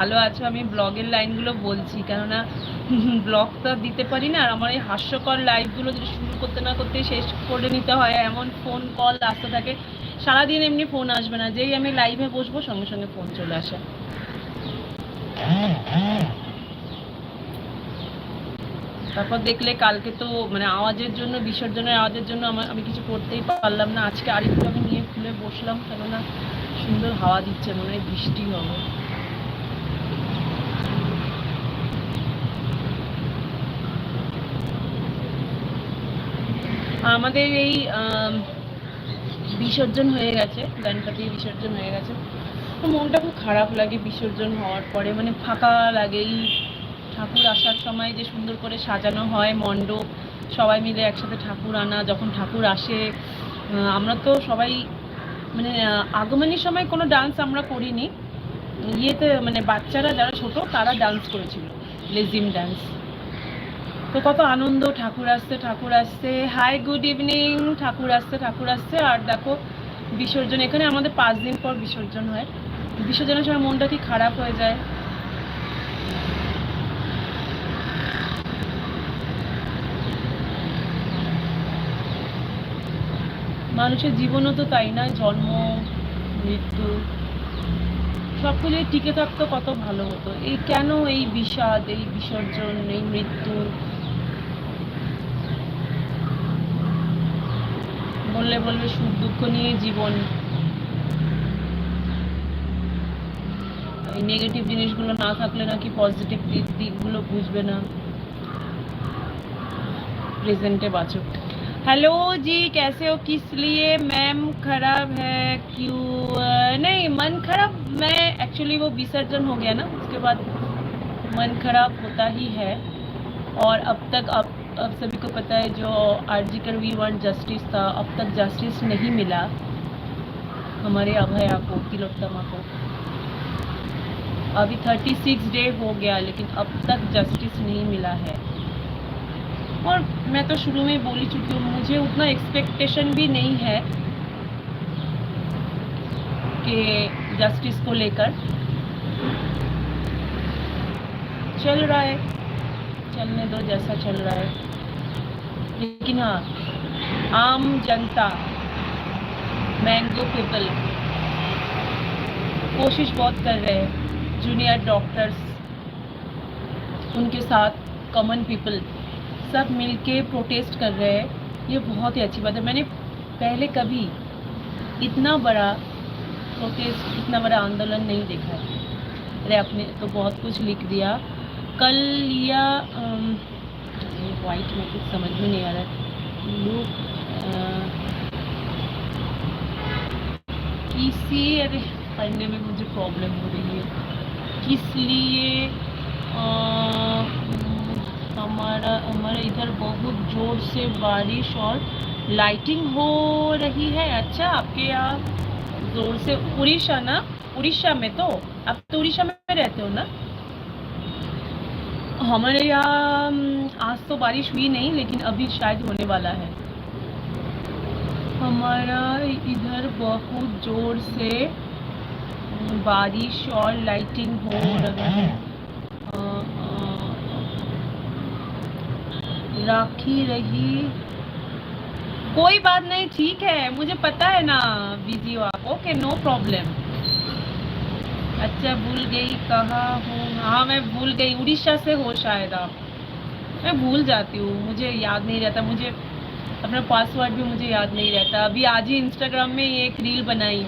ভালো আছো, আমি ব্লগের লাইনগুলো বলছি। কেননা ব্লগ তো দিতে পারি না। আর আমার এই হাস্যকর লাইভগুলো যদি শুরু করতে না করতে শেষ করে নিতে হয়, এমন ফোন কল আসতে থাকে, সারাদিন এমনি ফোন আসবে না। যেই আমি লাইভে বসবো, সঙ্গে সঙ্গে ফোন চলে আসে। তারপর দেখলে কালকে তো মানে আওয়াজের জন্য, বিসর্জনের আওয়াজের জন্য আমার, আমি কিছু করতেই পারলাম না। আজকে আরেকটু আমি নিয়ে খুলে বসলাম, কেননা সুন্দর হাওয়া দিচ্ছে, মনে হয় বৃষ্টি হবে। আমাদের এই বিসর্জন হয়ে গেছে গণপতি বিসর্জন হয়ে গেছে। তো মনটা খুব খারাপ লাগে বিসর্জন হওয়ার পরে মানে ফাঁকা লাগে। এই ঠাকুর আসার সময় যে সুন্দর করে সাজানো হয় মণ্ডপ, সবাই মিলে একসাথে ঠাকুর আনা, যখন ঠাকুর আসে আমরা তো সবাই মানে আগমনের সময় কোনো ডান্স আমরা করিনি। ইয়েতে মানে বাচ্চারা যারা ছোট, তারা ডান্স করেছিল, লেজিম ডান্স তো কত আনন্দ, ঠাকুর আসছে ঠাকুর আসছে। হাই গুড ইভিনিং ঠাকুর আসছে ঠাকুর আসছে। আর দেখো, বিসর্জন, এখানে আমাদের পাঁচ দিন পর বিসর্জন হয়। বিসর্জনের সময় মনটা কি খারাপ হয়ে যায়। মানুষের জীবনও তো তাই না? জন্ম, মৃত্যু, সবগুলো টিকে থাকতো কত ভালো হতো। এই কেন এই বিষাদ, এই বিসর্জন, এই মৃত্যু? বললে বলবে সুখ দুঃখ নিয়ে জীবন এই নেগেটিভ জিনিসগুলো না থাকলে নাকি পজিটিভ দিক দিকগুলো বুঝবে না प्रेजेंटे बाचो हेलो जी कैसे हो किस लिए मैम खराब है क्यों अ, नहीं मन खराब मैं एक्चुअली वो विसर्जन हो गया ना उसके बाद मन खराब होता ही है और अब तक अब अब सभी को पता है जो आरजीकर वी वांट जस्टिस था, अब तक जस्टिस नहीं मिला। हमारे अभया को, तिलोत्तमा को। अभी थर्टी सिक्स डे हो गया, लेकिन अब तक जस्टिस नहीं मिला है। और मैं तो शुरू में बोली चुकी हूँ, मुझे उतना एक्सपेक्टेशन भी नहीं है कि जस्टिस को लेकर। चल रहा है। चलने दो जैसा चल रहा है। लेकिन हाँ आम जनता मैंगो पीपल कोशिश बहुत कर रहे हैं जूनियर डॉक्टर्स उनके साथ कॉमन पीपल सब मिलके प्रोटेस्ट कर रहे हैं। ये बहुत ही अच्छी बात है। मैंने पहले कभी इतना बड़ा प्रोटेस्ट इतना बड़ा आंदोलन नहीं देखा है। अरे आपने तो बहुत कुछ लिख दिया। कल लिया वाइट में कुछ समझ में नहीं आ रहा लोग किसी अरे, पढ़ने में मुझे प्रॉब्लम हो रही है। किस लिए हमारा, हमारे इधर बहुत ज़ोर से बारिश और लाइटिंग हो रही है। अच्छा आपके यहाँ ज़ोर से उड़ीसा ना, उड़ीसा में तो? आप तो उड़ीसा में रहते हो ना? हमारे यहाँ आज तो बारिश हुई नहीं, लेकिन अभी शायद होने वाला है। हमारा इधर बहुत ज़ोर से बारिश और लाइटिंग हो रहा है। राखी रही। कोई बात नहीं, ठीक है। मुझे पता है ना बिज़ी हो आप ओके नो प्रॉब्लम अच्छा भूल गई, कहाँ हूँ? हाँ मैं भूल गई, उड़ीसा से हो शायद आप। मैं भूल जाती हूँ, मुझे याद नहीं रहता, मुझे अपना पासवर्ड भी मुझे याद नहीं रहता। अभी आज ही इंस्टाग्राम में ये एक रील बनाई।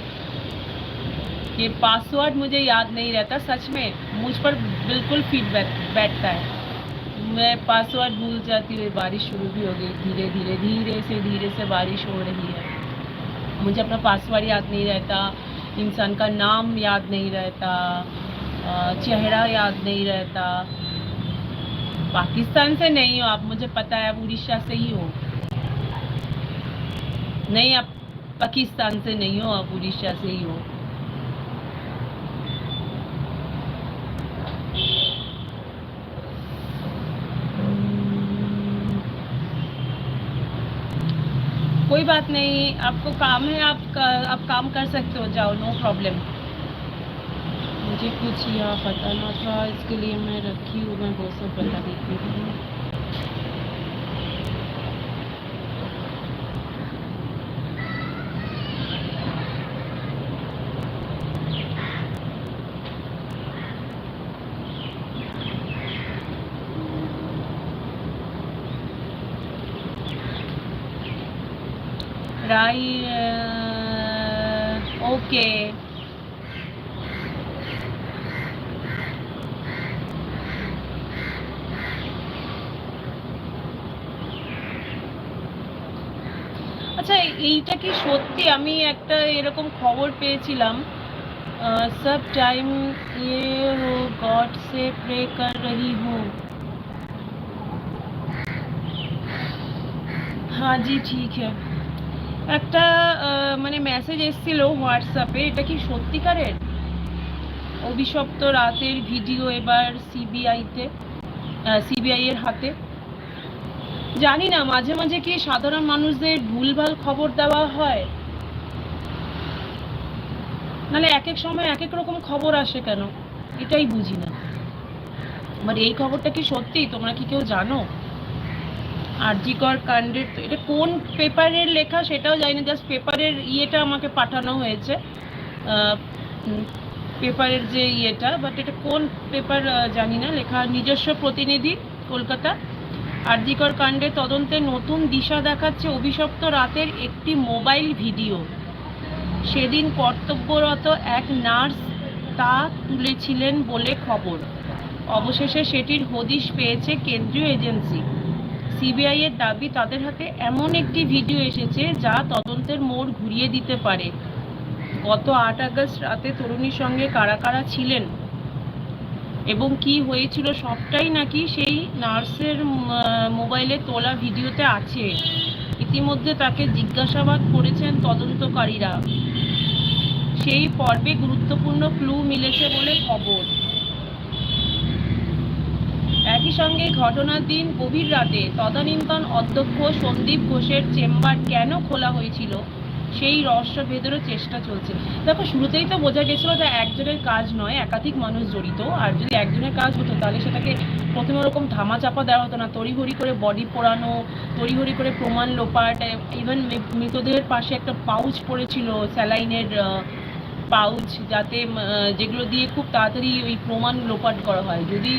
कि पासवर्ड मुझे याद नहीं रहता, सच में, मुझ पर बिल्कुल फीडबैक बैठता है। मैं पासवर्ड भूल जाती हूँ बारिश शुरू भी हो गई, धीरे धीरे धीरे से धीरे से बारिश हो रही है। मुझे अपना पासवर्ड याद नहीं रहता इंसान का नाम याद नहीं रहता चेहरा याद नहीं रहता। पाकिस्तान से नहीं हो, आप मुझे पता है, आप उड़ीसा से ही हो। नहीं, आप पाकिस्तान से नहीं हो, आप उड़ीसा से ही हो। कोई बात नहीं आपको काम है आप का, आप काम कर सकते हो जाओ नो प्रॉब्लम मुझे कुछ यहाँ पता ना था इसके लिए मैं रखी हूँ मैं बहुत सब बता देती हूँ। Right. Uh, okay. আচ্ছা এইটা কি সত্যি আমি একটা এরকম খবর পেয়েছিলাম আহ, সব টাইম ये हो गॉड से प्रे कर रही हूँ हाँ जी ठीक है একটা মানে মেসেজ এসেছিল হোয়াটসঅ্যাপে এটা কি সত্যিকারের? অভিশপ্ত রাতের ভিডিও এবার সিবিআইতে সিবিআই এর হাতে। জানি না, মাঝে মাঝে কি সাধারণ মানুষদের ভুলভাল খবর দেওয়া হয়? নাহলে এক এক সময় এক এক রকম খবর আসে কেন? এটাই বুঝি না। মানে এই খবরটা কি সত্যি? তোমরা কি কেউ জানো? আরজিকর কাণ্ডের এটা কোন পেপারের লেখা সেটাও জানি না জাস্ট পেপারের ইয়েটা আমাকে পাঠানো হয়েছে। পেপারের যে ইয়েটা বাট এটা কোন পেপার জানি না, লেখা নিজস্ব প্রতিনিধি কলকাতা। আরজিকর কাণ্ডে তদন্তে নতুন দিশা দেখাচ্ছে অভিশপ্ত রাতের একটি মোবাইল ভিডিও। সেদিন কর্তব্যরত এক নার্স তা তুলেছিলেন বলে খবর। অবশেষে সেটির হদিশ পেয়েছে কেন্দ্রীয় এজেন্সি। সিবিআই এর দাবি, তাদের হাতে এমন একটি ভিডিও এসেছে যা তদন্তের মোড় ঘুরিয়ে দিতে পারে। গত আট আগস্ট রাতে তরুণীর সঙ্গে কারা কারা ছিলেন এবং কি হয়েছিল সবটাই নাকি সেই নার্সের মোবাইলে তোলা ভিডিওতে আছে। ইতিমধ্যে তাকে জিজ্ঞাসাবাদ করেছেন তদন্তকারীরা। সেই পর্বে গুরুত্বপূর্ণ ক্লু মিলেছে বলে খবর। সঙ্গে ঘটনার দিন গভীর রাতে তদানীন্তন অধ্যক্ষ সন্দীপ ঘোষের চেম্বার কেন খোলা হয়েছিল, সেই রহস্য ভেদেরও চেষ্টা চলছে। দেখো, শুরুতেই তো বোঝা গেছিল যে একজনের কাজ নয়, একাধিক মানুষ জড়িত, আর যদি একজনের কাজ হতো, তাহলে সেটাকে প্রথমে ওরকম ধামাচাপা দেওয়া হতো না, তড়িঘড়ি করে বডি পোড়ানো, তড়িঘড়ি করে প্রমাণ লোপাট ইভেন মৃতদেহের পাশে একটা পাউচ পড়েছিল, স্যালাইনের পাউচ, যাতে যেগুলো দিয়ে খুব তাড়াতাড়ি ওই প্রমাণ লোপাট করা হয়। যদি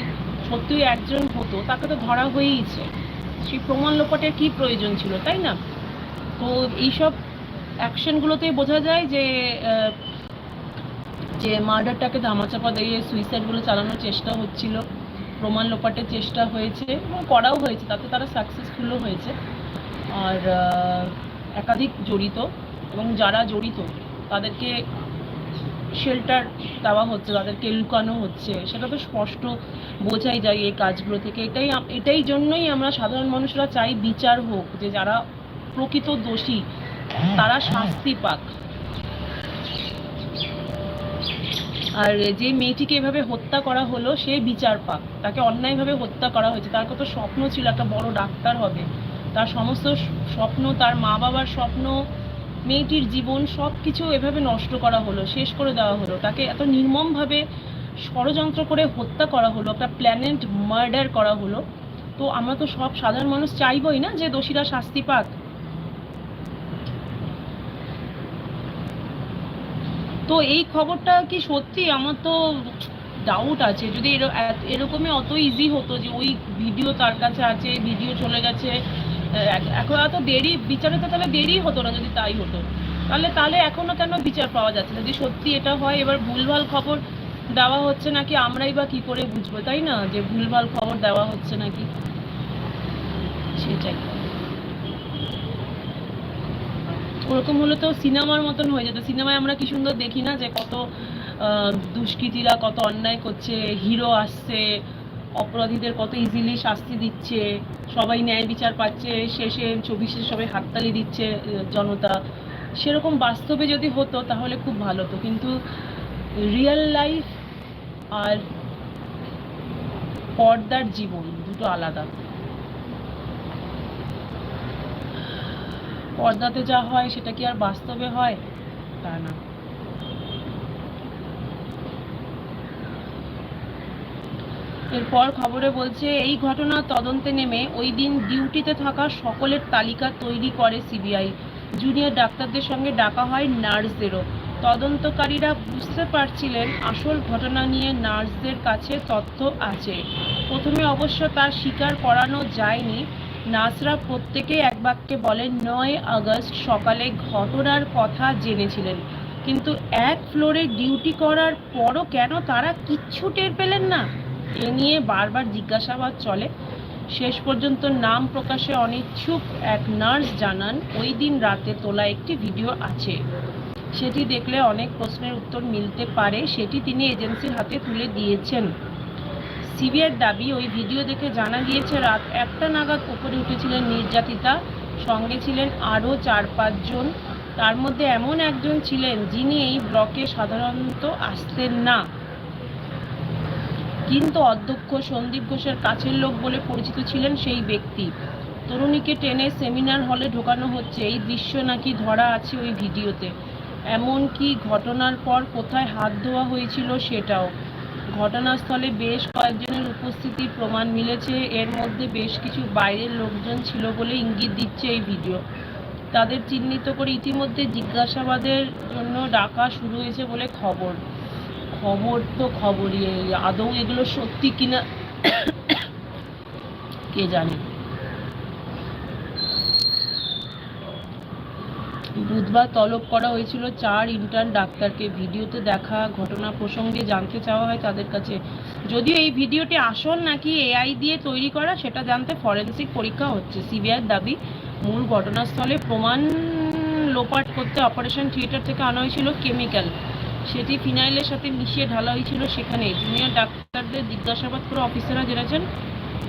সত্যি একজন হতো, তাকে তো ধরা হয়েইছে সেই প্রমাণ লোপাটের কি প্রয়োজন ছিল, তাই না? তো এইসব অ্যাকশনগুলোতে বোঝা যায় যে যে মার্ডারটাকে ধামাচাপা দিয়ে সুইসাইডগুলো চালানোর চেষ্টা হচ্ছিল, প্রমাণ লোপাটের চেষ্টা হয়েছে এবং করাও হয়েছে, তাতে তারা সাকসেসফুলও হয়েছে। আর একাধিক জড়িত এবং যারা জড়িত, তাদেরকে শেল্টার দেওয়া হচ্ছে তাদেরকে লুকানো হচ্ছে, সেটা তো স্পষ্ট বোঝাই যায় এই কাজগুলো থেকে। এটাই এটাই জন্যই আমরা সাধারণ মানুষরা চাই বিচার হোক, যে যারা প্রকৃত দোষী, তারা শাস্তি পাক। আর যে মেয়েটিকে এভাবে হত্যা করা হলো, সে বিচার পাক। তাকে অন্যায়ভাবে হত্যা করা হয়েছে। তার কত স্বপ্ন ছিল, একটা বড় ডাক্তার হবে। তার সমস্ত স্বপ্ন, তার মা বাবার স্বপ্ন মেয়েটির জীবন সব কিছু এভাবে নষ্ট করা হলো, শেষ করে দেওয়া হলো, তাকে এত নির্মমভাবে ষড়যন্ত্র করে হত্যা করা হলো, একটা প্ল্যানেট মার্ডার করা হলো। তো আমরা তো সব সাধারণ মানুষ চাইবই না যে দোষীরা শাস্তি পাক। তো এই খবরটা কি সত্যি? আমার তো ডাউট আছে। যদি এর- এরকমই অত ইজি হতো যে ওই ভিডিও তার কাছে আছে ভিডিও চলে গেছে এখন এত দেরি, বিচারে তো তাহলে দেরি হতো না যদি তাই হতো। তাহলে তাহলে এখনও কেন বিচার পাওয়া যাচ্ছে যদি সত্যি এটা হয়, এবার ভুলভাল খবর দেওয়া হচ্ছে নাকি আমরাই বা কি করে বুঝব, তাই না? যে ভুলভাল খবর দেওয়া হচ্ছে নাকি? সেটাই। ওরকম হলে তো সিনেমার মতন হয়ে যেত। সিনেমায় আমরা কি সুন্দর দেখি না যে কত দুষ্কৃতীরা কত অন্যায় করছে, হিরো আসছে অপরাধীদের কত ইজিলি শাস্তি দিচ্ছে, সবাই ন্যায় বিচার পাচ্ছে, শেষে শেষে সবাই হাততালি দিচ্ছে জনতা। সেরকম বাস্তবে যদি হতো তাহলে খুব ভালো হতো, কিন্তু রিয়েল লাইফ আর পর্দার জীবন দুটো আলাদা। পর্দাতে যা হয় সেটা কি আর বাস্তবে হয়? তা না। এরপর খবরে বলছে, এই ঘটনা তদন্তে নেমে ওই দিন ডিউটিতে থাকা সকলের তালিকা তৈরি করে সিবিআই। জুনিয়র ডাক্তারদের সঙ্গে ডাকা হয় নার্সদেরও। তদন্তকারীরা বুঝতে পারছিলেন আসল ঘটনা নিয়ে নার্সদের কাছে তথ্য আছে। প্রথমে অবশ্য তা স্বীকার করানো যায়নি। নার্সরা প্রত্যেকে এক বাক্যে বলেন, নয় আগস্ট সকালে ঘটনার কথা জেনেছিলেন। কিন্তু এক ফ্লোরে ডিউটি করার পরও কেন তারা কিচ্ছু টের পেলেন না? এ নিয়ে বারবার জিজ্ঞাসাবাদ চলে। শেষ পর্যন্ত নাম প্রকাশে অনিচ্ছুক এক নার্স জানান, ওই দিন রাতে তোলা একটি ভিডিও আছে। সেটি দেখলে অনেক প্রশ্নের উত্তর মিলতে পারে, সেটি তিনি এজেন্সির হাতে তুলে দিয়েছেন। সিবিআইয়ের দাবি, ওই ভিডিও দেখে জানা গিয়েছে, রাত একটা নাগাদ উপরে উঠেছিলেন নির্যাতিতা। সঙ্গে ছিলেন আরও চার পাঁচজন তার মধ্যে এমন একজন ছিলেন যিনি এই ব্লকে সাধারণত আসতেন না। কিন্তু অধ্যক্ষ সন্দীপ ঘোষের কাছের লোক বলে পরিচিত ছিলেন সেই ব্যক্তি। তরুণীকে টেনে সেমিনার হলে ঢোকানো হচ্ছে। এই দৃশ্য নাকি ধরা আছে ওই ভিডিওতে। এমনকি ঘটনার পর কোথায় হাত ধোয়া হয়েছিল সেটাও। ঘটনাস্থলে বেশ কয়েকজনের উপস্থিতির প্রমাণ মিলেছে। এর মধ্যে বেশ কিছু বাইরের লোকজন ছিল বলে ইঙ্গিত দিচ্ছে এই ভিডিও। তাদের চিহ্নিত করে ইতিমধ্যে জিজ্ঞাসাবাদের জন্য ডাকা শুরু হয়েছে বলে খবর। খবর তো খবরই আদৌ এগুলো সত্যি কিনা, কে জানে। বুধবার তলব করা হয়েছিল চার ইন্টার্ন ডাক্তারকে। ভিডিওতে দেখা ঘটনা প্রসঙ্গে জানতে চাওয়া হয় তাদের কাছে। যদিও এই ভিডিওটি আসল নাকি এআই দিয়ে তৈরি করা, সেটা জানতে ফরেন্সিক পরীক্ষা হচ্ছে। সিবিআইয়ের দাবি, মূল ঘটনাস্থলে প্রমাণ লোপাট করতে অপারেশন থিয়েটার থেকে আনা হয়েছিল কেমিক্যাল। সেটি ফিনাইলের সাথে মিশিয়ে ঢালা হয়েছিল সেখানে। জুনিয়র ডাক্তারদের জিজ্ঞাসাবাদ করে অফিসাররা জেনেছেন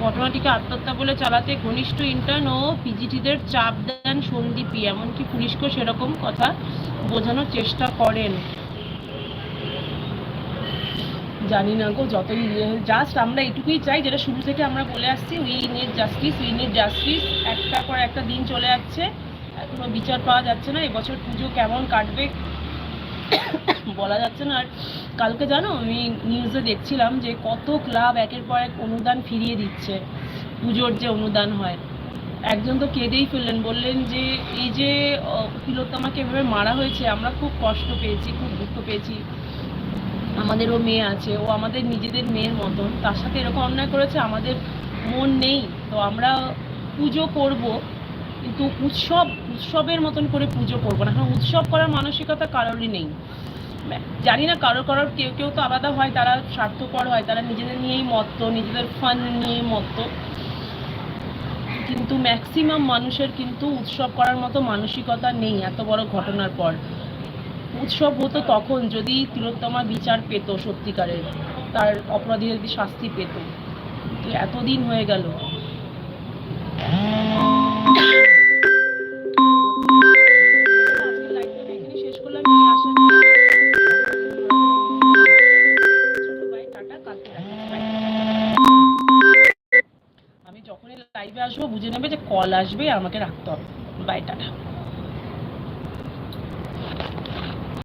ঘটনাটিকে আত্মহত্যা বলে চালাতে ঘনিষ্ঠ ইন্টার্ন ও পিজিটিদের চাপ দেন সন্দীপই এমনকি পুলিশকেও সেরকম কথা বোঝানোর চেষ্টা করেন। জানি না গো, যতই জাস্ট আমরা এটুকুই চাই, যেটা শুরু থেকে আমরা বলে আসছি we need justice we need justice একটা পর একটা দিন চলে যাচ্ছে, এখনও বিচার পাওয়া যাচ্ছে না, এবছর পুজো কেমন কাটবে বলা যাচ্ছে না। আর কালকে জানো, আমি নিউজে দেখছিলাম যে কত ক্লাব একের পর এক অনুদান ফিরিয়ে দিচ্ছে। পুজোর যে অনুদান হয়। একজন তো কেঁদেই ফেললেন, বললেন যে, এই যে তিলোত্তমাকে এভাবে মারা হয়েছে, আমরা খুব কষ্ট পেয়েছি, খুব দুঃখ পেয়েছি। আমাদেরও মেয়ে আছে, ও আমাদের নিজেদের মেয়ের মতন। তার সাথে এরকম অন্যায় করেছে, আমাদের মন নেই। তো আমরা পুজো করব কিন্তু উৎসব, উৎসবের মতন করে পুজো করব না। এখন উৎসব করার মানসিকতা কারোরই নেই। জানি না কারোর কারোর কেউ কেউ তো আলাদা হয়, তারা স্বার্থপর হয়, তারা নিজেদের নিয়েই মত্ত, নিজেদের ফান নিয়ে মত্ত। কিন্তু ম্যাক্সিমাম মানুষের কিন্তু উৎসব করার মতো মানসিকতা নেই এত বড় ঘটনার পর। উৎসব হতো তখন যদি তিলোত্তমা বিচার পেত সত্যিকারের, তার অপরাধী যদি শাস্তি পেত। এতদিন হয়ে গেল। কল আসবে আমাকে রাখতে হবে। Bye tata.